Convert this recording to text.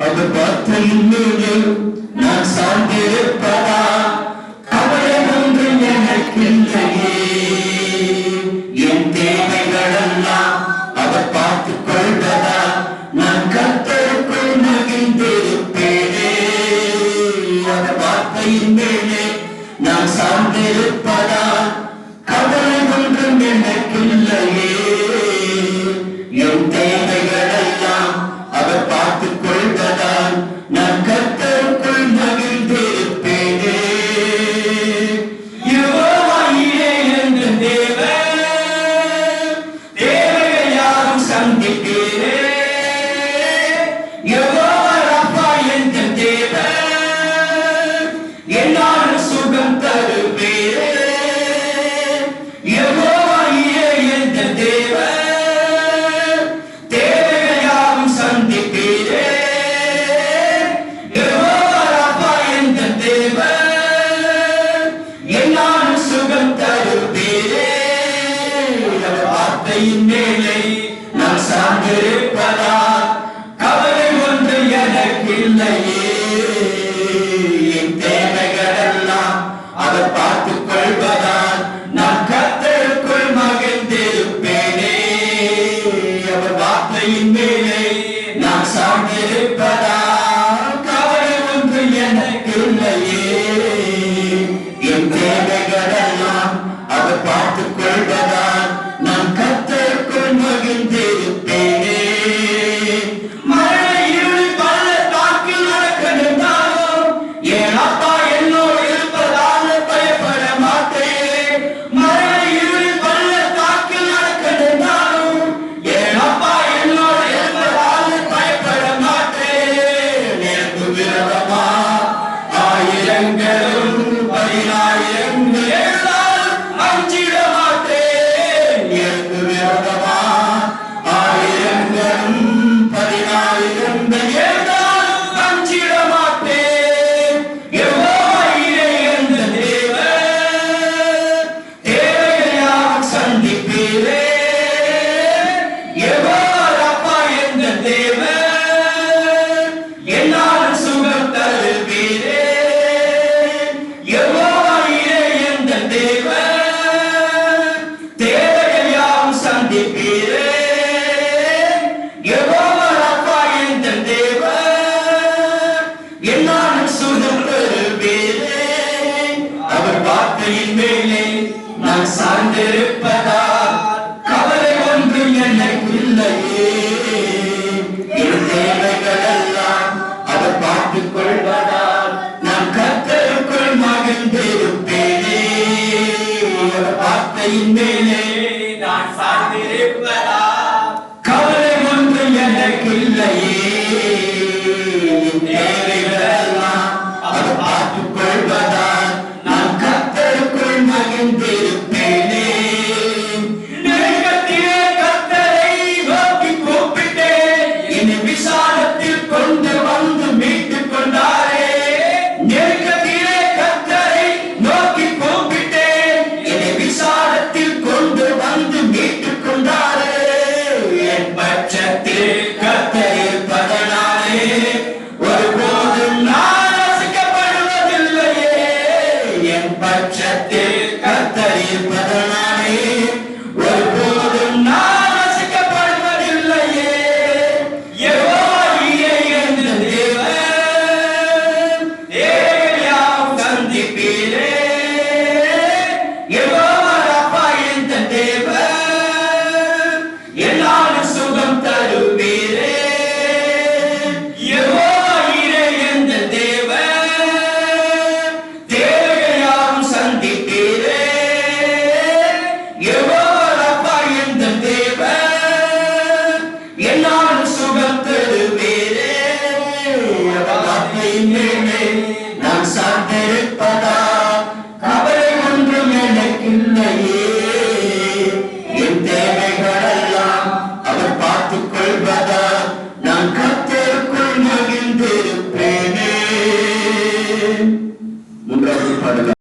அது பார்த்து இன்னுயிரு நான் சார்ந்திருப்பதா? கவலை ஒன்று எனக்கில்லையே என் தேவைகளெல்லாம் அவர் பார்த்துக் கொள்வதா? நான் கத்தருக்குள் மகிழ்ந்திருப்பேனே. அந்த வார்த்தையின் மேலே நான் சார்ந்திருப்பதா? கவலை ஒன்றும் எனக்கில்லையே என் தேவை I நான் சார்ந்திருப்பதா கவலை ஒன்றும் எனக்கில்லையே என் தேவைகள் எல்லாம் அவர் பார்த்துக் கொள்வதால் நான் கத்தருக்குள் மகிழ்ந்திருப்பேனே. அவர் வார்த்தையின் மேலே நான் சார்ந்திருப்பதா கவலை ஒன்றும் எனக்கில்லையே I did it.